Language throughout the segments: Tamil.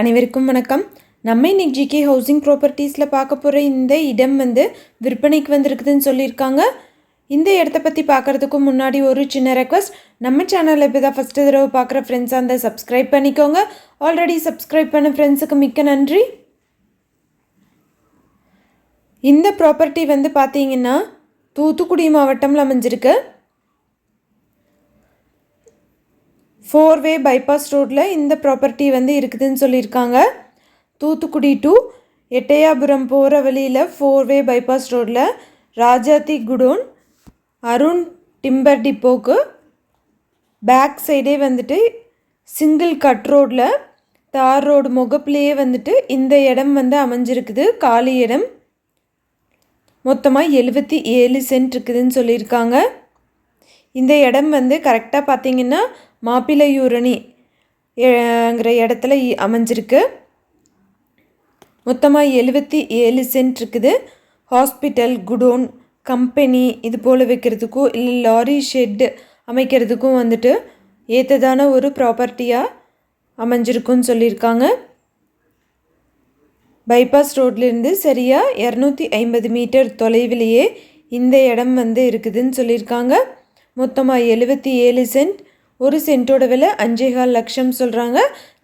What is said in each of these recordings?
அனைவருக்கும் வணக்கம். நம்ம இன்னைக்கு ஜிகே ஹவுசிங் ப்ராப்பர்ட்டிஸில் பார்க்க போகிற இந்த இடம் வந்து விற்பனைக்கு வந்திருக்குதுன்னு சொல்லியிருக்காங்க. இந்த இடத்த பற்றி பார்க்குறதுக்கு முன்னாடி ஒரு சின்ன ரெக்வஸ்ட் நம்ம சேனலில் இப்போ தான் ஃபஸ்ட்டு தடவை பார்க்குற ஃப்ரெண்ட்ஸாக இருந்தால் சப்ஸ்கிரைப் பண்ணிக்கோங்க. ஆல்ரெடி சப்ஸ்கிரைப் பண்ண ஃப்ரெண்ட்ஸுக்கு மிக்க நன்றி. இந்த ப்ராப்பர்ட்டி வந்து பார்த்தீங்கன்னா தூத்துக்குடி மாவட்டம்ல அமைஞ்சிருக்கு. ஃபோர் வே பைபாஸ் ரோட்டில் இந்த ப்ராப்பர்ட்டி வந்து இருக்குதுன்னு சொல்லியிருக்காங்க. தூத்துக்குடி டு எட்டையாபுரம் போகிற வழியில் ஃபோர் வே பைபாஸ் ரோட்டில் ராஜாத்தி குடோன் அருண் டிம்பர் டிப்போக்கு பேக் சைடே வந்துட்டு சிங்கிள் கட் ரோட்டில் தார் ரோடு முகப்புலேயே வந்துட்டு இந்த இடம் வந்து அமைஞ்சிருக்குது காலி இடம். மொத்தமாக எழுபத்தி ஏழு சென்ட் இருக்குதுன்னு சொல்லியிருக்காங்க. இந்த இடம் வந்து கரெக்டாக பார்த்தீங்கன்னா மாப்பிளையூரணிங்கிற இடத்துல இ- அமைஞ்சிருக்கு. மொத்தமாக எழுபத்தி ஏழு சென்ட் இருக்குது. ஹாஸ்பிட்டல் குடோன் கம்பெனி இது போல் வைக்கிறதுக்கும் இல்லை லாரி ஷெட்டு அமைக்கிறதுக்கும் வந்துட்டு ஏற்றதான ஒரு ப்ராப்பர்ட்டியாக அமைஞ்சிருக்குன்னு சொல்லியிருக்காங்க. பைபாஸ் ரோட்லேருந்து சரியாக இரநூத்தி ஐம்பது மீட்டர் தொலைவிலேயே இந்த இடம் வந்து இருக்குதுன்னு சொல்லியிருக்காங்க. மொத்தமாக எழுபத்தி ஏழு சென்ட். ஒரு சென்ட்டோட விலை அஞ்சேகால் லட்சம் சொல்கிறாங்க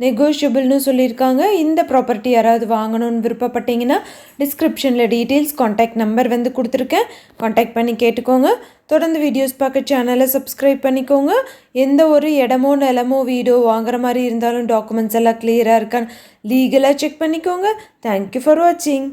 நெகோஷியபிள்னு சொல்லியிருக்காங்க. இந்த ப்ராப்பர்ட்டி யாராவது வாங்கணும்னு விருப்பப்பட்டீங்கன்னா டிஸ்கிரிப்ஷனில் டீட்டெயில்ஸ் காண்டாக்ட் நம்பர் வந்து கொடுத்துருக்கேன். காண்டாக்ட் பண்ணி கேட்டுக்கோங்க. தொடர்ந்து வீடியோஸ் பார்க்க சேனலை சப்ஸ்கிரைப் பண்ணிக்கோங்க. எந்த ஒரு இடமோ நிலமோ வீடோ வாங்குற மாதிரி இருந்தாலும் டாக்குமெண்ட்ஸ் எல்லாம் கிளியராக இருக்கான்னு லீகலாக செக் பண்ணிக்கோங்க. தேங்க்யூ ஃபார் வாட்சிங்